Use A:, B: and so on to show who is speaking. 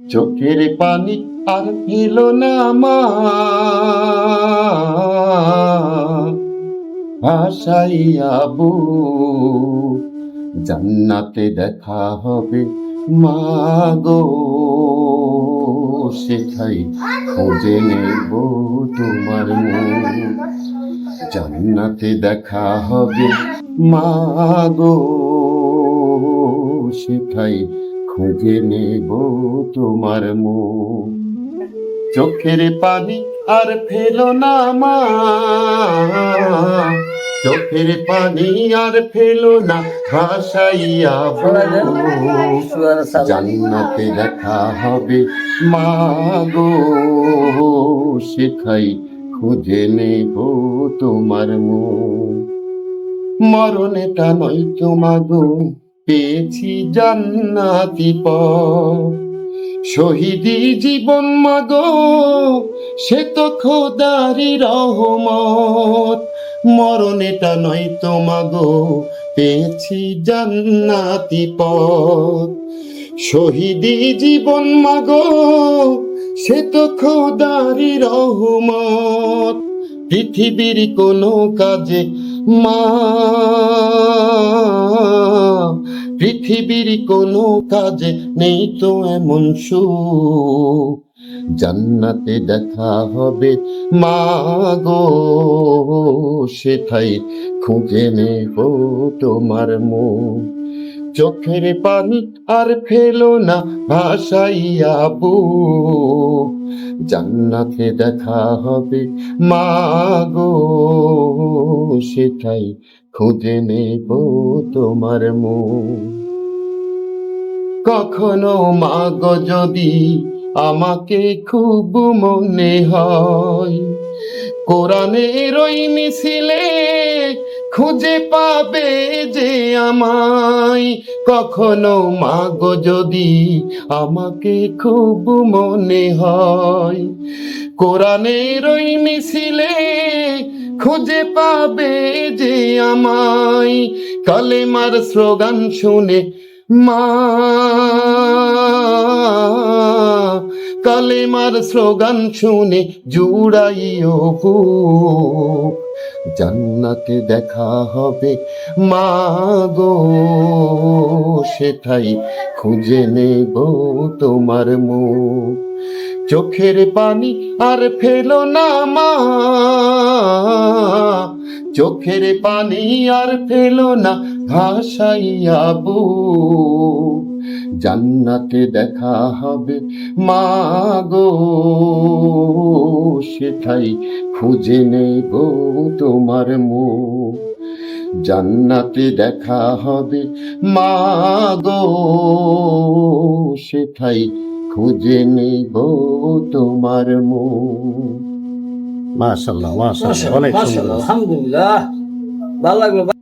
A: চোখের পানি আর পেল না মা। ভাসাইয়াবু জান্নাতে দেখা হবে মা গো। সেখাই খোঁজে নেব তোমার জান্নাতে দেখা হবে মা গো। খুঁজে নেব তোমার মুখ। চোখের পানি আর ফেলো না মা। চোখের পানি আর ফেলো না, ভাসাইয়া জান্নাতে দেখা হবে মা গো, শেখাই খুঁজে নেব তোমার মুখ। মরণেটা নয় তোমাগো পেয়েছি জান্নাতি পথ। শহীদি জীবন মাগো, সে তো খোদারি রহমত। মরণেটা নয় তোমাগো পেয়েছি জান্নাতি পথ। শহীদি জীবন মাগো, সে তো খোদারি রহমত। পৃথিবীর কোনো কাজে মা, পৃথিবীর কোনো কাজে নেই তো এমন সুখ। জান্নাতে দেখা হবে মা গো সেথাই খুঁজে নেব তোমার মুখ। চোখের পানি আর ফেলো না ভাসাইয়া বুক জান্নাতে দেখা হবে। মা গো সেটাই খুঁজে নেব তোমার মুখ কখনো মা গো যদি আমাকে খুব মনে হয়, কোরআনের ওই মিছিলে খুঁজে পাবে যে আমায়। কখনো মাগো যদি আমাকে খুব মনে হয়। কোরআনের ওই মিছিলে খুঁজে পাবে যে আমায়। কালেমার স্লোগান শুনে মা কালেমার স্লোগান শুনে জুড়াইও বুক জান্নাতে দেখা হবে মা গো, সেটাই খুঁজে নেব তোমার মুখ। চোখের পানি আর ফেলো না মা, চোখের পানি আর ফেলো না ভাসাইয়া বুক জান্নাতে দেখা হবে। মা গো সেটাই খুঁজে নেব তোমার মুখ। জান্নাতে দেখা হবে। মা গো সেটাই খুঁজে নেব তোমার মুখ।
B: মাশাল্লাহ মাশাল্লাহ অনেক সুন্দর।
C: আলহামদুলিল্লাহ। ভালো লাগল।